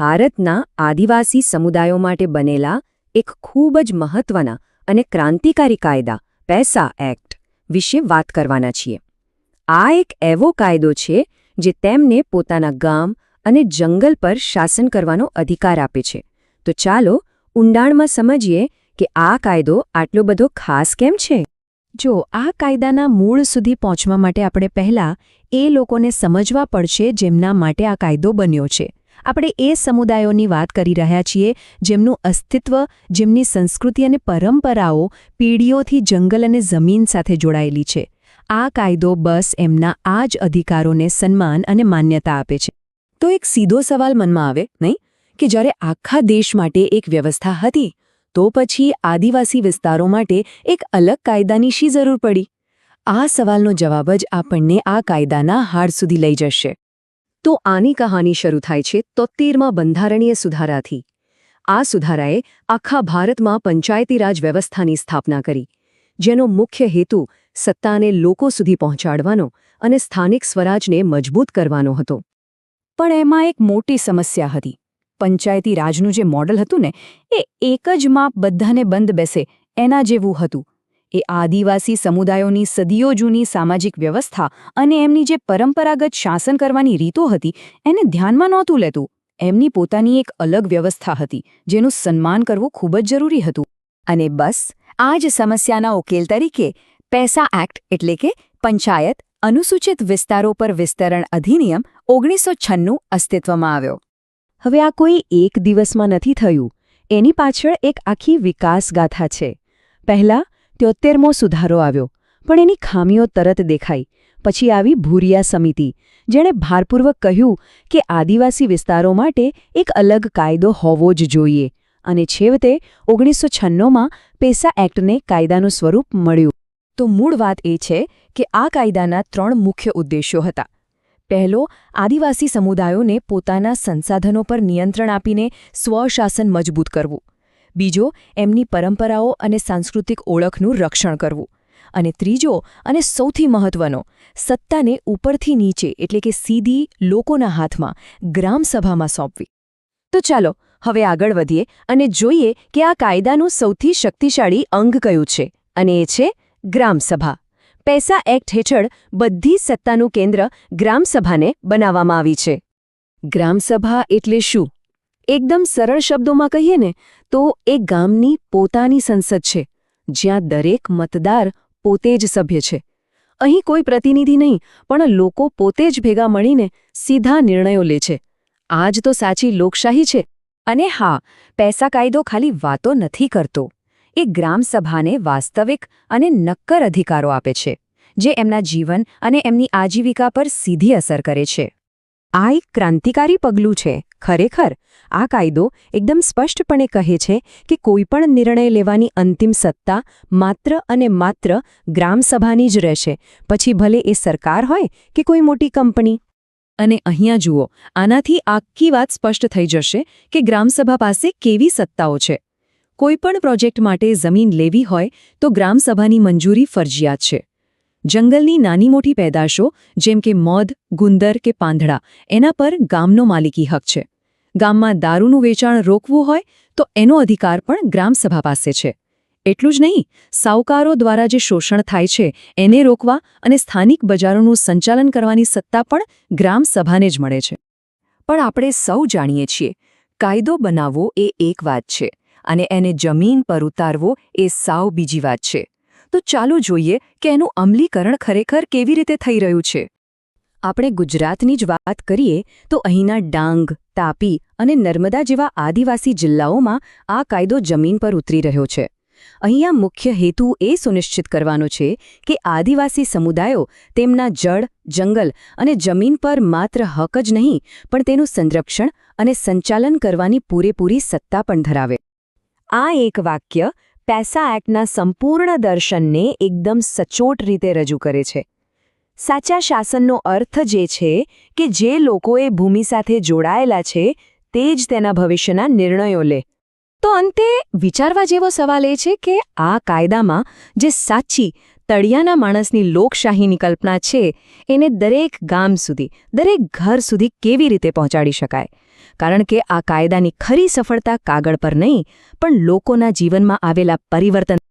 ભારતના આદિવાસી સમુદાયો માટે બનેલા એક ખૂબ જ મહત્વના અને ક્રાંતિકારી કાયદા, પૈસા એક્ટ, વિશે વાત કરવાના છીએ. આ એક એવો કાયદો છે, જે તેમને પોતાના ગામ અને જંગલ પર શાસન કરવાનો અધિકાર આપે છે. તો ચાલો, ઊંડાણમાં સમજીએ કે આ કાયદો આટલો બધો ખાસ કેમ છે? જો આ કાયદાના મૂળ સુધી પહોંચવા માટે આપણે પહેલા એ લોકોને સમજવા પડશે જેમના માટે આ કાયદો બન્યો છે. આપણે એ સમુદાયોની વાત કરી રહ્યા છીએ, જેમનું અસ્તિત્વ, જેમની સંસ્કૃતિ અને પરંપરાઓ પેઢીઓથી જંગલ અને જમીન સાથે જોડાયેલી છે. આ કાયદો બસ એમના આ જ અધિકારોને સન્માન અને માન્યતા આપે છે. તો એક સીધો સવાલ મનમાં આવે, નહીં? કે જ્યારે આખા દેશ માટે એક વ્યવસ્થા હતી, તો પછી આદિવાસી વિસ્તારો માટે એક અલગ કાયદાની શી જરૂર પડી? આ સવાલનો જવાબ જ આપણને આ કાયદાના હાડ સુધી લઈ જશે. તો આની કહાની શરૂ થાય છે તોત્તેરમાં બંધારણીય સુધારાથી. આ સુધારાએ આખા ભારતમાં પંચાયતી રાજ વ્યવસ્થાની સ્થાપના કરી, જેનો મુખ્ય હેતુ સત્તાને લોકો સુધી પહોંચાડવાનો અને સ્થાનિક સ્વરાજને મજબૂત કરવાનો હતો. પણ એમાં એક મોટી સમસ્યા હતી. પંચાયતી રાજનું જે મોડલ હતું ને, એ એક જ માપ બધાને બંધ બેસે, એના જેવું હતું. એ આદિવાસી સમુદાયોની સદીઓ જૂની સામાજિક વ્યવસ્થા અને એમની જે પરંપરાગત શાસન કરવાની રીતો હતી, એને ધ્યાનમાં નહોતું લેતું. એમની પોતાની એક અલગ વ્યવસ્થા હતી, જેનું સન્માન કરવું ખૂબ જ જરૂરી હતું. અને બસ, આ જ સમસ્યાના ઉકેલ તરીકે, પૈસા એક્ટ એટલે કે પંચાયત અનુસૂચિત વિસ્તારો પર વિસ્તરણ અધિનિયમ ઓગણીસો છન્નું અસ્તિત્વમાં આવ્યો. હવે આ કોઈ એક દિવસમાં નથી થયું. એની પાછળ એક આખી વિકાસગાથા છે. પહેલા ત્યોતેરમો સુધારો આવ્યો. પણ એની ખામીઓ તરત દેખાઈ. પછી આવી ભૂરિયા સમિતિ, જેણે ભારપૂર્વક કહ્યું કે આદિવાસી વિસ્તારો માટે એક અલગ કાયદો હોવો જ જોઈએ. અને છેવટે ઓગણીસો છન્નોમાં પેસા એક્ટને કાયદાનું સ્વરૂપ મળ્યું. તો મૂળ વાત એ છે કે આ કાયદાના ત્રણ મુખ્ય ઉદ્દેશ્યો હતા. પહેલો, આદિવાસી સમુદાયોને પોતાના સંસાધનો પર નિયંત્રણ આપીને સ્વશાસન મજબૂત કરવું. બીજો, એમની પરંપરાઓ અને સાંસ્કૃતિક ઓળખનું રક્ષણ કરવું. અને ત્રીજો અને સૌથી મહત્વનો, સત્તાને ઉપરથી નીચે, એટલે કે સીધી લોકોના હાથમાં ગ્રામસભામાં સોંપવી. તો ચાલો, હવે આગળ વધીએ અને જોઈએ કે આ કાયદાનું સૌથી શક્તિશાળી અંગ કયું છે. અને એ છે ગ્રામસભા પૈસા એક્ટ હેઠળ બધી સત્તાનું કેન્દ્ર ગ્રામસભાને બનાવવામાં આવી છે. ગ્રામસભા એટલે શું? એકદમ સરળ શબ્દોમાં કહીએ ને તો એ ગામની પોતાની સંસદ છે, જ્યાં દરેક મતદાર પોતે જ સભ્ય છે. અહીં કોઈ પ્રતિનિધિ નહીં, પણ લોકો પોતે જ ભેગા મળીને સીધા નિર્ણયો લે છે. આ જ તો સાચી લોકશાહી છે. અને હા, પૈસા કાયદો ખાલી વાતો નથી કરતો. એ ગ્રામસભાને વાસ્તવિક અને નક્કર અધિકારો આપે છે, જે એમના જીવન અને એમની આજીવિકા પર સીધી અસર કરે છે. આ એક ક્રાંતિકારી પગલું છે. ખરેખર, આ કાયદો એકદમ સ્પષ્ટપણે કહે છે કે કોઈપણ નિર્ણય લેવાની અંતિમ સત્તા માત્ર અને માત્ર ગ્રામસભાની જ રહેશે. પછી ભલે એ સરકાર હોય કે કોઈ મોટી કંપની. અને અહીંયા જુઓ, આનાથી આખી વાત સ્પષ્ટ થઈ જશે કે ગ્રામસભા પાસે કેવી સત્તાઓ છે. કોઈપણ પ્રોજેક્ટ માટે જમીન લેવી હોય તો ગ્રામસભાની મંજૂરી ફરજિયાત છે. જંગલની નાની મોટી પેદાશો, જેમ કે મધ, ગુંદર કે પાંદડા એના પર ગામનો માલિકી હક છે. ગામમાં દારૂનું વેચાણ રોકવું હોય, તો એનો અધિકાર પણ ગ્રામસભા પાસે છે. એટલું જ નહીં સાવકારો દ્વારા જે શોષણ થાય છે, એને રોકવા અને સ્થાનિક બજારોનું સંચાલન કરવાની સત્તા પણ ગ્રામસભાને જ મળે છે. પણ આપણે સૌ જાણીએ છીએ, કાયદો બનાવવો એ એક વાત છે, અને એને જમીન પર ઉતારવો એ સાવ બીજી વાત છે. તો ચાલો જોઈએ કે એનું અમલીકરણ ખરેખર કેવી રીતે થઈ રહ્યું છે. આપણે ગુજરાતની જ વાત કરીએ તો અહીંના ડાંગ, તાપી અને નર્મદા જેવા આદિવાસી જિલ્લાઓમાં આ કાયદો જમીન પર ઉતરી રહ્યો છે. અહીંયા મુખ્ય હેતુ એ સુનિશ્ચિત કરવાનો છે કે આદિવાસી સમુદાયો તેમના જળ, જંગલ અને જમીન પર માત્ર હક જ નહીં, પણ તેનું સંરક્ષણ અને સંચાલન કરવાની પૂરેપૂરી સત્તા પણ ધરાવે. આ એક વાક્ય પૈસા એક્ટના સંપૂર્ણ દર્શનને એકદમ સચોટ રીતે રજૂ કરે છે. સાચા શાસનનો અર્થ જે છે કે જે લોકોએ ભૂમિ સાથે જોડાયેલા છે, તે જ તેના ભવિષ્યના નિર્ણયો લે. તો અંતે વિચારવા જેવો સવાલ એ છે કે આ કાયદામાં જે સાચી, તળિયાના માણસની લોકશાહીની કલ્પના છે, એને દરેક ગામ સુધી, દરેક ઘર સુધી કેવી રીતે પહોંચાડી શકાય? કારણ કે આ કાયદાની ખરી સફળતા કાગળ પર નહીં પણ લોકોના જીવનમાં આવેલા પરિવર્તન